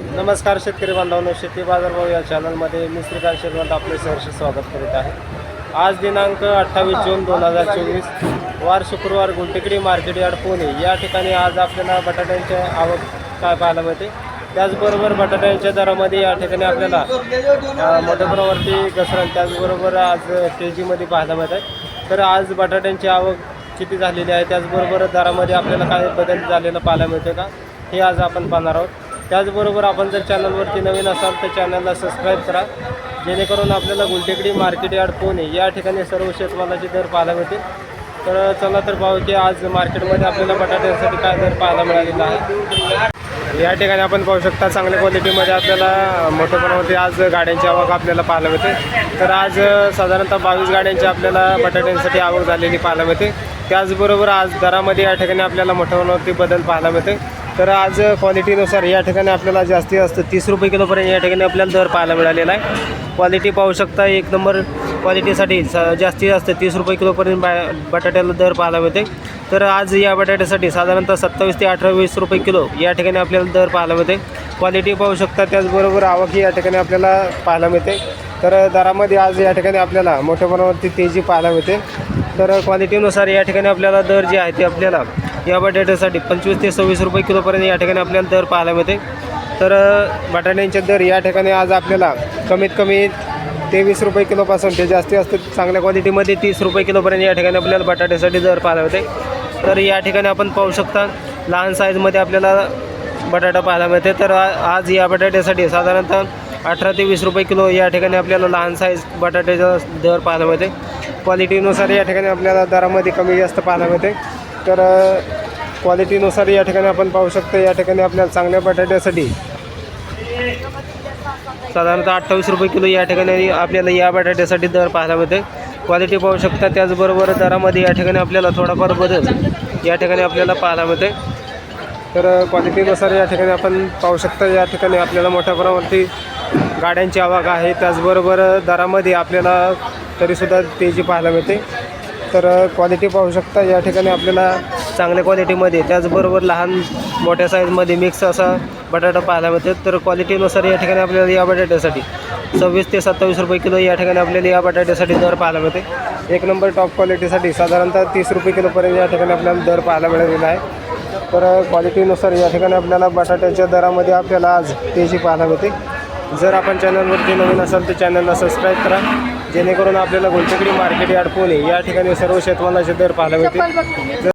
नमस्कार शेतकरी बांधवांनो शेती बाजारभाव या चॅनलमध्ये मी श्रीकांत शेतवंत आपले सहर्ष स्वागत करीत आहे. आज दिनांक अठ्ठावीस जून दोन हजार चोवीस वार शुक्रवार गुंटेकडी मार्केट यार्ड पुणे. या ठिकाणी आज आपल्याला बटाट्यांची आवक काय पाहायला मिळते? त्याचबरोबर बटाट्यांच्या दरामध्ये या ठिकाणी आपल्याला अ, मोठ्या प्रमाणावरती घसरण त्याचबरोबर आज के जीमध्ये पाहायला मिळत आहे. तर आज बटाट्यांची आवक किती झालेली आहे? त्याचबरोबर दरामध्ये आपल्याला काय बदल झालेला पाहायला मिळतो का? हे आज आपण पाहणार आहोत. त्याचबरोबर आपण जर चॅनलवरती नवीन असाल तर चॅनलला सबस्क्राईब करा. जेणेकरून आपल्याला गुलटेकडी मार्केट यार्ड पुणे या ठिकाणी सर्व शेतमालाचे दर पाहायला मिळतील. तर चला तर पाहू की आज मार्केटमध्ये आपल्याला बटाट्यांसाठी काय दर पाहायला मिळालेला आहे. या ठिकाणी आपण पाहू शकता चांगल्या क्वालिटीमध्ये आपल्याला मोठ्या प्रमाणामध्ये आज गाड्यांची आवक आपल्याला पाहायला मिळते. तर आज साधारणतः बावीस गाड्यांची आपल्याला बटाट्यांसाठी आवक झालेली पाहायला मिळते. त्याचबरोबर आज दरामध्ये या ठिकाणी आपल्याला मोठ्या प्रमाणावरती बदल पाहायला मिळते. तर आज क्वालिटीनुसार या ठिकाणी आपल्याला जास्तीत जास्त तीस रुपये किलोपर्यंत या ठिकाणी आपल्याला दर पाहायला मिळालेला आहे. क्वालिटी पाहू शकता एक नंबर क्वालिटीसाठी स जास्तीत जास्त तीस रुपये किलोपर्यंत बा बटाट्याला दर पाहायला मिळते. तर आज या बटाट्यासाठी साधारणतः सत्तावीस ते अठ्ठावीस रुपये किलो या ठिकाणी आपल्याला दर पाहायला मिळते. क्वालिटी पाहू शकता त्याचबरोबर आवकही या ठिकाणी आपल्याला पाहायला मिळते. तर दरामध्ये आज या ठिकाणी आपल्याला मोठ्या प्रमाणावरती तेजी पाहायला मिळते. तर क्वालिटीनुसार या ठिकाणी आपल्याला दर जे आहे ते आपल्याला या बटाट्यासाठी पंचवीस ते सव्वीस रुपये किलोपर्यंत या ठिकाणी आपल्याला दर पाहायला मिळते. तर बटाट्यांचे दर या ठिकाणी आज आपल्याला कमीत कमी तेवीस रुपये किलोपासून ते जास्तीत जास्त चांगल्या क्वालिटीमध्ये तीस रुपये किलोपर्यंत या ठिकाणी आपल्याला बटाट्यासाठी दर पाहायला मिळते. तर या ठिकाणी आपण पाहू शकता लहान साईजमध्ये आपल्याला बटाटा पाहायला मिळते. तर आज या बटाट्यासाठी साधारणतः अठरा ते वीस रुपये किलो या ठिकाणी आपल्याला लहान साईज बटाट्याचा दर पाहायला मिळते. क्वालिटीनुसार या ठिकाणी आपल्याला दरामध्ये कमी जास्त पाहायला मिळते. तर क्वालिटीनुसार या ठिकाणी आपण पाहू शकतो या ठिकाणी आपल्याला चांगल्या बटाट्यासाठी साधारणतः अठ्ठावीस रुपये किलो या ठिकाणी आपल्याला या बटाट्यासाठी दर पाहायला मिळते क्वालिटी पाहू शकता त्याचबरोबर दरामध्ये या ठिकाणी आपल्याला थोडाफार बदल या ठिकाणी आपल्याला पाहायला मिळते तर क्वालिटीनुसार या ठिकाणी आपण पाहू शकता या ठिकाणी आपल्याला मोठ्या प्रमाणावरती गाड्यांची आवक आहे. त्याचबरोबर दरामध्ये आपल्याला तरीसुद्धा तेजी पाहायला मिळते. तर क्वालिटी पाहू शकता. या ठिकाणी आपल्याला चांगल्या क्वालिटीमध्ये त्याचबरोबर लहान मोठ्या साईजमध्ये मिक्स असा बटाटा पाहायला मिळते. तर क्वालिटीनुसार या ठिकाणी आपल्याला या बटाट्यासाठी सव्वीस ते सत्तावीस रुपये किलो या ठिकाणी आपल्याला या बटाट्यासाठी दर पाहायला मिळते. एक नंबर टॉप क्वालिटीसाठी साधारणतः तीस रुपये किलोपर्यंत या ठिकाणी आपल्याला दर पाहायला मिळालेला आहे. तर क्वालिटीनुसार या ठिकाणी आपल्याला बटाट्याच्या दरामध्ये आपल्याला आज तेजी पाहायला मिळते. जर आपण चॅनलवरती नवीन असाल तर चॅनलला सबस्क्राईब करा. जेणेकरून आपल्याला गुलटेकडी मार्केट यार्ड पुणे या ठिकाणी सर्व शेतमालाचे दर पाहायला मिळतील.